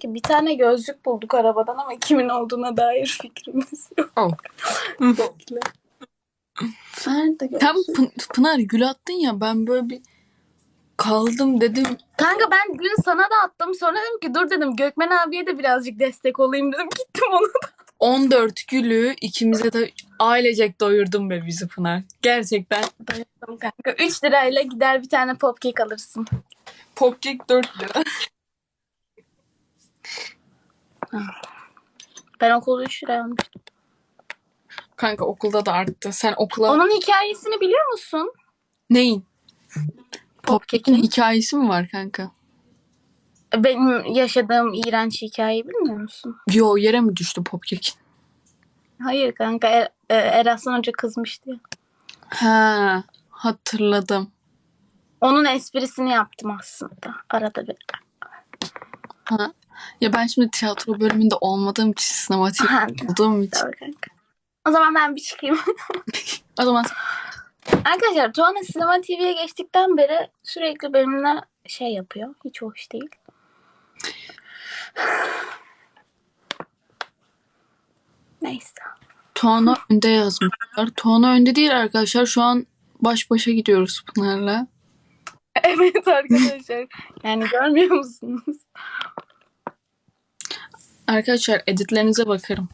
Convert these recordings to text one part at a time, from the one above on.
ki bir tane gözlük bulduk arabadan ama kimin olduğuna dair fikrimiz yok. Oh. Bekle. Nerede Sen gözlük? Pın- Pınar gül attın ya ben böyle bir kaldım dedim. Kanka ben dün sana da attım. Sonra dedim ki dur dedim Gökmen abiye de birazcık destek olayım dedim. Gittim ona da. 14 gülü ikimize de ailecek doyurdun be bizi Pınar. Gerçekten. Dayandım kanka. 3 lirayla gider bir tane popkek alırsın. Popkek 4 lira. Ben okulda 3 liraya almıştım. Kanka okulda da arttı. Sen okula Onun hikayesini biliyor musun? neyin? Popkek'in Popkek'in. hikayesi mi var kanka? Benim yaşadığım iğrenç hikayeyi bilmiyor musun? Yo yere mi düştü Popkek? Hayır kanka. Er, Eraslan Hoca kızmıştı ya. Ha hatırladım. Onun esprisini yaptım aslında. Arada bir. Ha. Ya ben şimdi tiyatro bölümünde olmadığım için sinematik Ha, olduğum için. Doğru kanka. O zaman ben bir çıkayım. O zaman Arkadaşlar Tuana Sinema TV'ye geçtikten beri sürekli benimle şey yapıyor. Hiç hoş değil. Neyse. Tuana önde yazmışlar. Tuana önde değil arkadaşlar. Şu an baş başa gidiyoruz Pınar'la. Evet arkadaşlar. Yani görmüyor musunuz? Arkadaşlar editlerinize bakarım.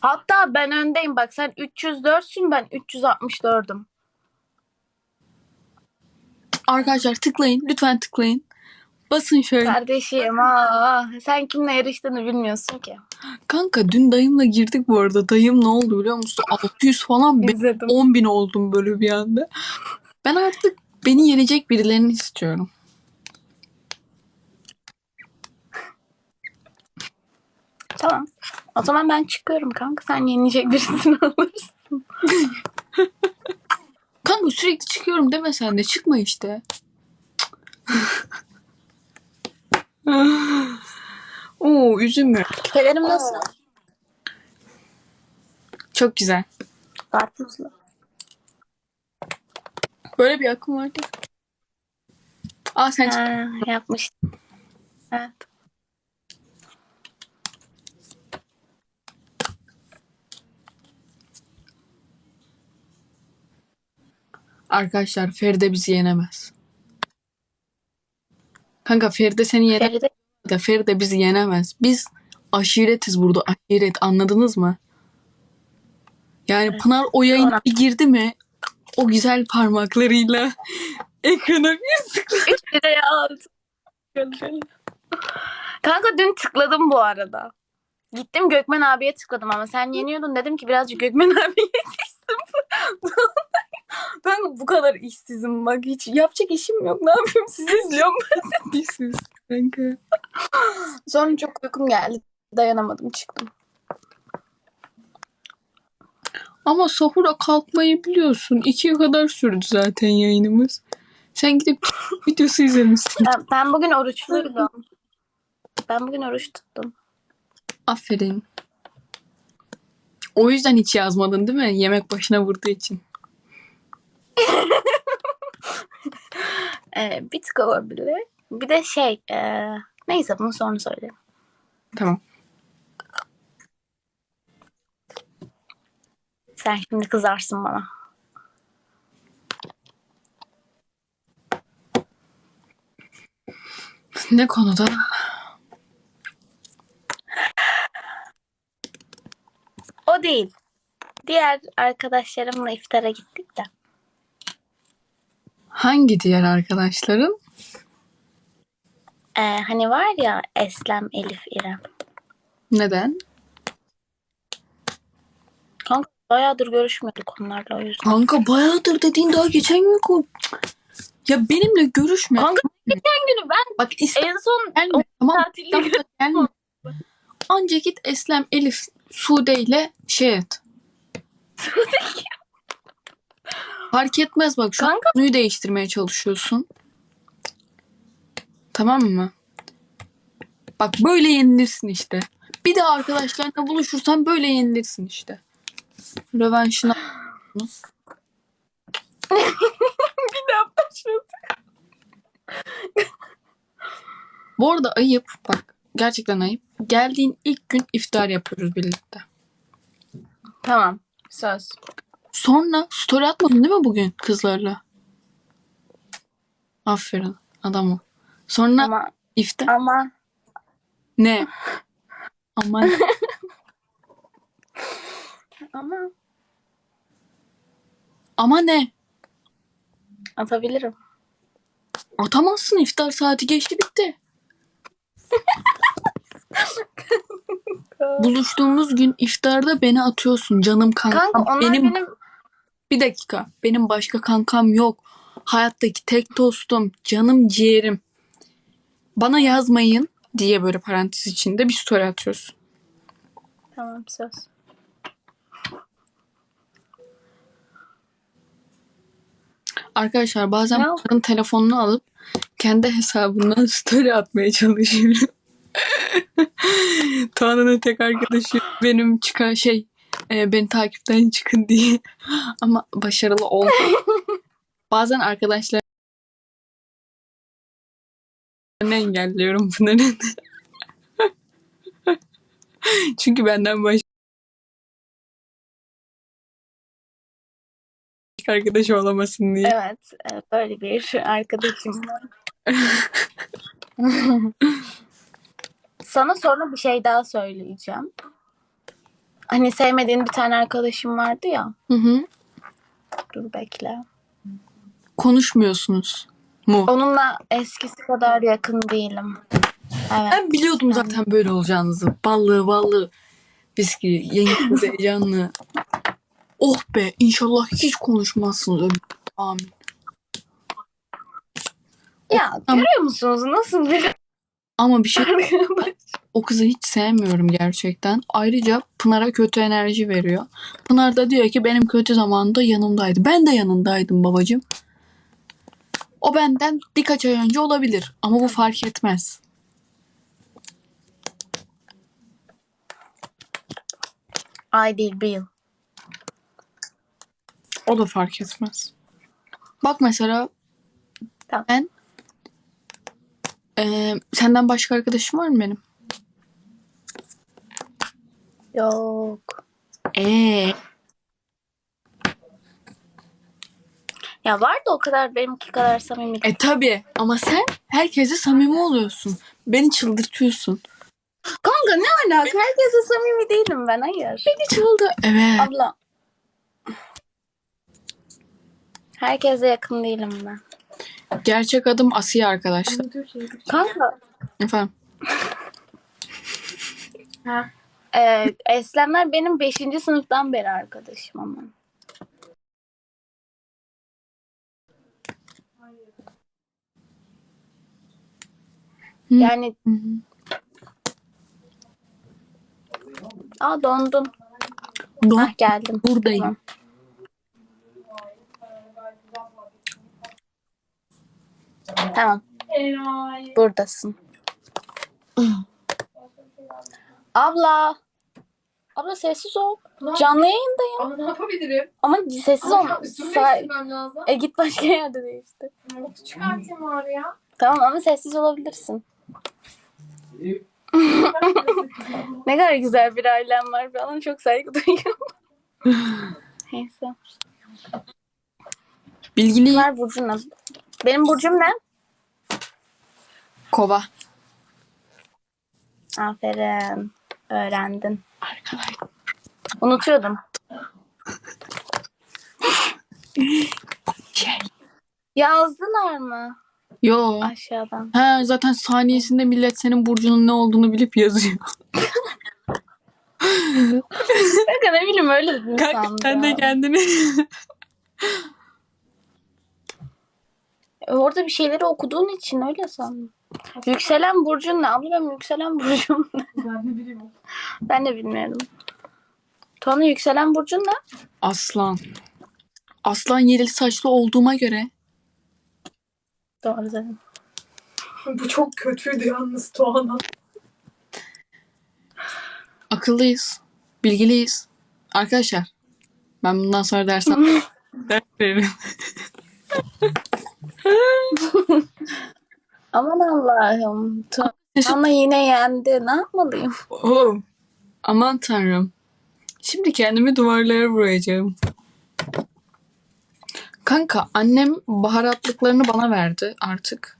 Hatta ben öndeyim. Bak sen 304'sün ben 364'üm. Arkadaşlar tıklayın. Lütfen tıklayın. Basın şöyle. Kardeşim aa, sen kimle yarıştığını bilmiyorsun ki. Kanka dün dayımla girdik bu arada. Dayım ne oldu biliyor musun? 600 falan ben İzledim. 10 bin oldum böyle bir anda. Ben artık beni yenecek birilerini istiyorum. Tamam. O zaman ben çıkıyorum kanka. Sen yenilecek birisini alırsın. Kanka sürekli çıkıyorum deme sen de. Çıkma işte. Oo üzülme. Pelerim nasıl? Çok güzel. Karpuzlu. Böyle bir akım vardı. Aa sen. Ha, yapmıştım. Evet. Arkadaşlar Feride bizi yenemez. Kanka Feride seni yenemez Feride de Feride bizi yenemez. Biz aşiretiz burada aşiret anladınız mı? Yani Pınar o yayına bir girdi mi o güzel parmaklarıyla ekrana bir sıkla. 3 liraya aldım. Kanka dün tıkladım bu arada. Gittim Gökmen abiye tıkladım ama sen yeniyordun dedim ki birazcık Gökmen abiye yetiştim. ben bu kadar işsizim bak hiç yapacak işim yok ne yapayım sizi izliyorum. Disiz kanka. Sonra çok uykum geldi dayanamadım çıktım. Ama sahura kalkmayı biliyorsun. İkiye kadar sürdü zaten yayınımız. Sen gidip videosu izlemişsin. Ben, ben bugün oruçluydum. Ben bugün oruç tuttum. Aferin. O yüzden hiç yazmadın değil mi? Yemek başına vurduğu için. Ee, bir tık olabilir. Bir de şey e, neyse bunu sonra söyleyeyim. Tamam. Sen şimdi kızarsın bana. Ne konuda? O değil. Diğer arkadaşlarımla iftara gittik de. Hangi diğer arkadaşların? Ee, hani var ya Eslem, Elif, İrem. Neden? Kanka bayağıdır görüşmüyorduk onlarla o yüzden. Kanka bayağıdır dediğin daha geçen gün ko- Ya benimle görüşme. Kanka geçen günü ben Bak iste en son gelme. Tamam. tatilde gelme. Anca git Eslem, Elif, Sude ile şey et. Fark etmez bak şu an Kanka konuyu değiştirmeye çalışıyorsun. Tamam mı? Bak böyle yenilirsin işte. Bir daha arkadaşlarına buluşursan böyle yenilirsin işte. Rövanşını al. bir daha başladı. Bu arada ayıp bak. gerçekten ayıp. Geldiğin ilk gün iftar yapıyoruz birlikte. Tamam. Söz. Sonra story atmadın değil mi bugün kızlarla? Aferin adam o. Sonra Ama iftar ama ne? Aman ama ama ne? atabilirim. Atamazsın iftar saati geçti bitti. Buluştuğumuz gün iftarda beni atıyorsun canım kankam. Kanka onlar benim, benim, bir dakika. Benim başka kankam yok. Hayattaki tek dostum, canım ciğerim. Bana yazmayın diye böyle parantez içinde bir story atıyorsun. Tamam söz. Arkadaşlar bazen bunların telefonunu alıp kendi hesabından story atmaya çalışıyorum. Tuana'nın tek arkadaşı benim çıkan şey e, beni takipten çıkın diye. Ama başarılı oldu. bazen arkadaşlar engelliyorum bunların. Çünkü benden başka arkadaş olamasın diye. Evet. Böyle bir arkadaşım var. Sana sonra bir şey daha söyleyeceğim. Hani sevmediğin bir tane arkadaşım vardı ya. Hı hı. Dur bekle. Konuşmuyorsunuz mu? Onunla eskisi kadar yakın değilim. Evet. Ben biliyordum zaten böyle olacağınızı. Ballı ballı. Viski, yengeniz heyecanlı. Oh be inşallah hiç konuşmazsınız. Amin. Ya görüyor musunuz nasıl bir Ama bir şey arkadaş? O kızı hiç sevmiyorum gerçekten. Ayrıca Pınar'a kötü enerji veriyor. Pınar da diyor ki benim kötü zamanında yanımdaydı. Ben de yanındaydım babacığım. O benden birkaç ay önce olabilir ama bu fark etmez. Ay değil bir yıl. O da fark etmez. Bak mesela Tamam. ben Eee, senden başka arkadaşım var mı benim? Yok. Eee Ya var da o kadar benimki kadar samimi değil. E tabi ama sen herkese samimi oluyorsun. Beni çıldırtıyorsun. Kanka ne alaka? Herkese samimi değilim ben hayır. Beni çıldı. Evet. Abla. Herkese yakın değilim ben. Gerçek adım Asiye arkadaşlar. Kanka. Efendim. E, Eslemler benim 5. sınıftan beri arkadaşım ama. Yani Hı hı. aa dondum. Don Hah geldim. buradayım. Tamam. Tamam. Buradasın. Abla. Abla sessiz ol. Canlı yayındayım. Ama ne yapabilirim? Ama sessiz ol. Ama üstümü Sa- değiştirmem lazım. e git başka yerde değiştir. Notu çıkartayım var ya. Tamam ama sessiz olabilirsin. Ne kadar güzel bir ailem var falan çok saygı duyuyorum. Neyse. Bilgili Var Burcu ne? Benim Burcum ne? kova. Aferin. Öğrendin. Arkadaş. Unutuyordum. Şey. Yazdılar mı Yo. aşağıdan? Ha zaten saniyesinde millet senin burcunun ne olduğunu bilip yazıyor. Kanka ne bileyim öyle dedim Kanka sen de kendini. Orada bir şeyleri okuduğun için öyle sandım. Yükselen burcun ne? Abla yükselen burcum ne? Ben ne bileyim. Ben de bilmiyorum. Tuana yükselen burcun ne? Aslan. Aslan yelili saçlı olduğuma göre Doğru dedim. Bu çok kötüydü yalnız Tuana. akıllıyız. Bilgiliyiz. Arkadaşlar ben bundan sonra ders al- ders veririm. Aman Allah'ım. Ama yine yendi. Ne yapmalıyım? Oh. Aman tanrım. Şimdi kendimi duvarlara vuracağım. Kanka annem baharatlıklarını bana verdi artık.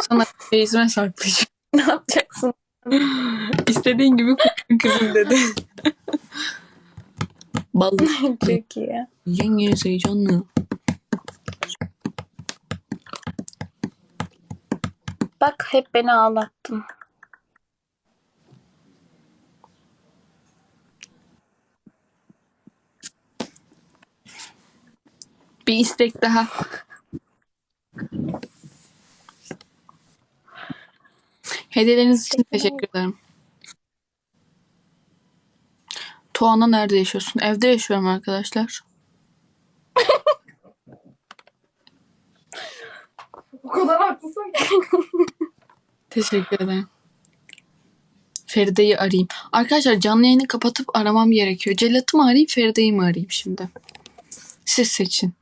Sana teyzeme saklayacağım. ne yapacaksın? İstediğin gibi kullan kızım dedi. Ballı. Çok iyi. Yengeniz heyecanlı. Bak hep beni ağlattın. Bir istek daha. Hediyeleriniz için teşekkür ederim. Tuana nerede yaşıyorsun? Evde yaşıyorum arkadaşlar. O kadar haklısın ki. Teşekkür ederim. Feride'yi arayayım. Arkadaşlar canlı yayını kapatıp aramam gerekiyor. Celat'ı mı arayayım, Feride'yi mi arayayım şimdi? Siz seçin.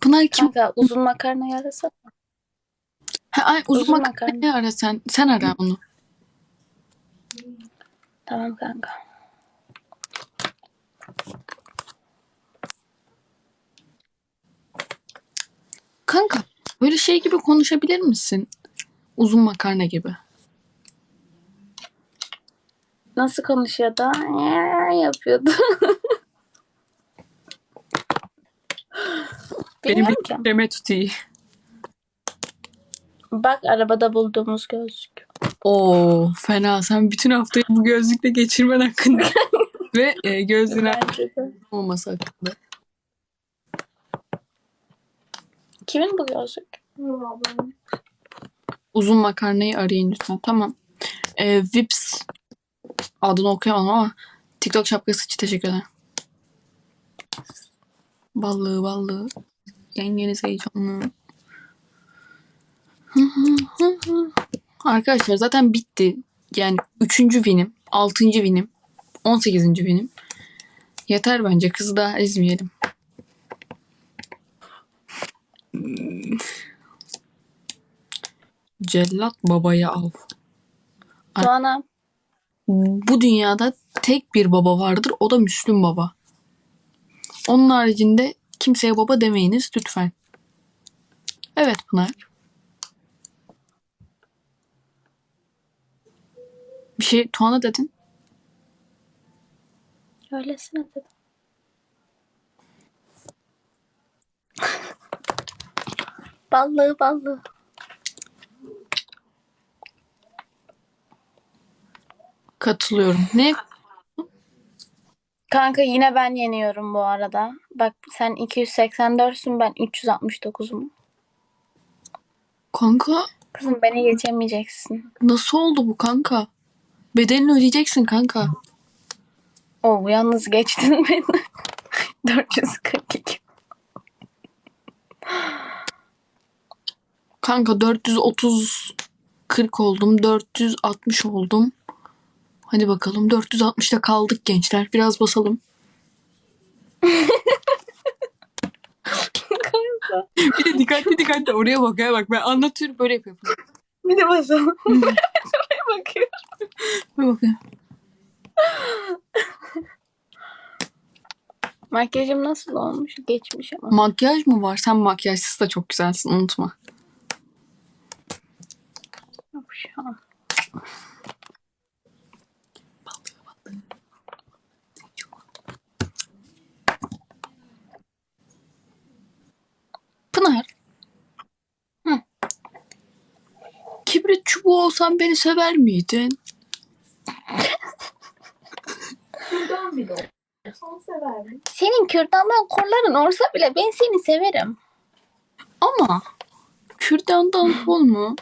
Pınar kim? Kanka uzun makarna yarasa. Ha, ay, uzun, uzun makarnayı makarna. ara sen. Sen ara onu. Tamam kanka. Kanka böyle şey gibi konuşabilir misin? Uzun makarna gibi. Nasıl konuşuyordu? yapıyordu. Benim Bilmiyorum ki. Bak arabada bulduğumuz gözlük. Oo fena. Sen bütün haftayı bu gözlükle geçirmen hakkında. Ve e, gözlüğün Bence de. olması hakkında. Kimin bu gözlük? Uzun makarnayı arayın lütfen. Tamam. E, Vips adını okuyamam ama TikTok şapkası için teşekkür ederim. Ballı ballı. Yengeniz heyecanlı. Arkadaşlar zaten bitti. Yani üçüncü vinim, altıncı vinim, on sekizinci vinim. Yeter bence kızı daha ezmeyelim. Cellat babaya al. Ay- Tuana. Bu dünyada tek bir baba vardır. O da Müslüm baba. Onun haricinde kimseye baba demeyiniz lütfen. Evet Pınar. Bir şey Tuana dedin. Öylesine dedim. ballı ballı. Katılıyorum. Ne? Kanka yine ben yeniyorum bu arada. Bak sen 284'sün ben 369'um. Kanka Kızım beni geçemeyeceksin. nasıl oldu bu kanka? Bedelini ödeyeceksin kanka. Oo yalnız geçtin beni. 442. Kanka 430 40 oldum. 460 oldum. Hadi bakalım 460'da kaldık gençler. Biraz basalım. Bir de dikkatli dikkatli oraya bak ya bak ben anlatıyorum böyle yapıyorum. Bir de basalım. Şuraya bakıyorum. Böyle bakıyorum. Makyajım nasıl olmuş? Geçmiş ama. Makyaj mı var? Sen makyajsız da çok güzelsin unutma. Yok şu an. Pınar. Hı. Kibrit çubuğu olsan beni sever miydin? Buradan bile olsan severdim. Senin kürdandan kolların olsa bile ben seni severim. Ama kürdandan kol mu?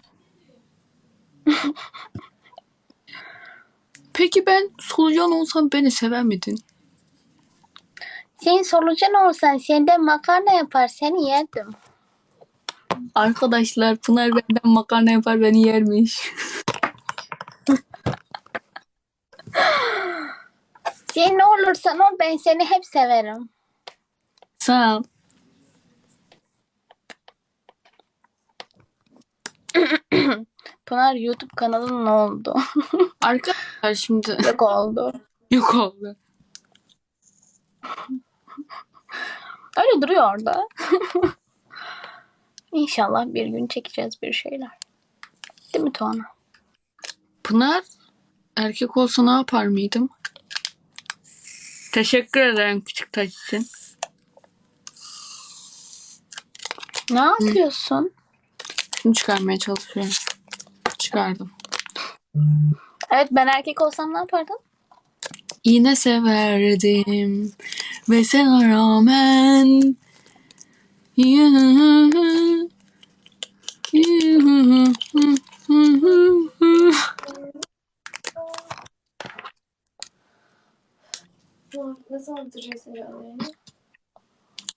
Peki ben solucan olsam beni sever miydin? Sen solucan olsan senden makarna yapar seni yerdim. Arkadaşlar Pınar benden makarna yapar beni yermiş. Sen ne olursan ol ben seni hep severim. Sağ ol. Pınar YouTube kanalın ne oldu? Arkadaşlar şimdi Yok oldu. yok oldu. Öyle duruyor orada. İnşallah bir gün çekeceğiz bir şeyler. Değil mi Tuana? Pınar erkek olsa ne yapar mıydım? Teşekkür ederim küçük taş için. Ne yapıyorsun? Şunu çıkarmaya çalışıyorum. Çıkardım. Evet ben erkek olsam ne yapardın? Yine severdim ve sana rağmen Ne zaman bitireceğiz herhalde?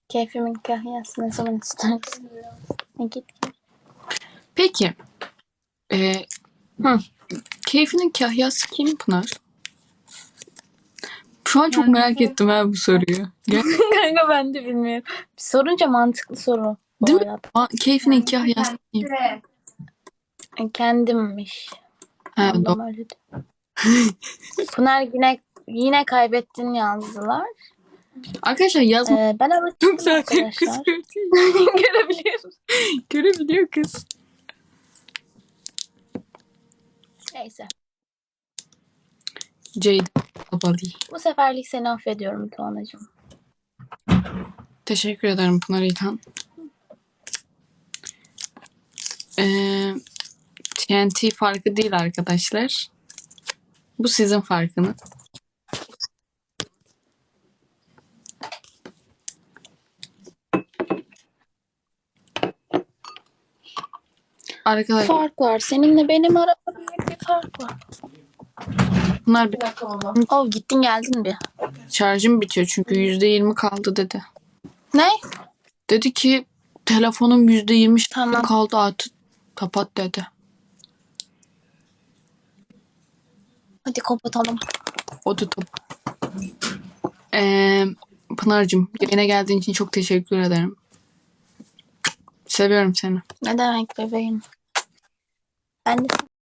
Keyfimin kahyası ne zaman istersin? Git git. Peki. Ee, hı. Keyfinin kahyası kim Pınar? Şu an çok Yani- merak ettim ha bu soruyu. Gel. Kanka ben de bilmiyorum. Sorunca mantıklı soru. bu Değil mi? arada. Aa, Keyfinin kahyası kim? E, Kendimmiş. Ha, Ablam doğru. öyle diyor. Pınar yine yine kaybettin yazdılar. Arkadaşlar yazma. Ee, ben alıştım Çok zaten kız. Görebiliyorum. Görebiliyor kız. Neyse. Jade Abali. Bu seferlik seni affediyorum Tuana'cığım. Teşekkür ederim Pınar İlhan. Ee, TNT farkı değil arkadaşlar. Bu sizin farkınız. Arkadaşlar Fark var. Seninle benim aramda büyük bir fark var. bunlar bir dakika baba. Oh gittin geldin bir. şarjım bitiyor çünkü %20 kaldı dedi. Ne? Dedi ki telefonum %20 şarjı Tamam. kaldı artık kapat dedi. Hadi kapatalım. O da top. Ee, Pınar'cığım yayına geldiğin için çok teşekkür ederim. Seviyorum seni. Ne demek bebeğim? Ben de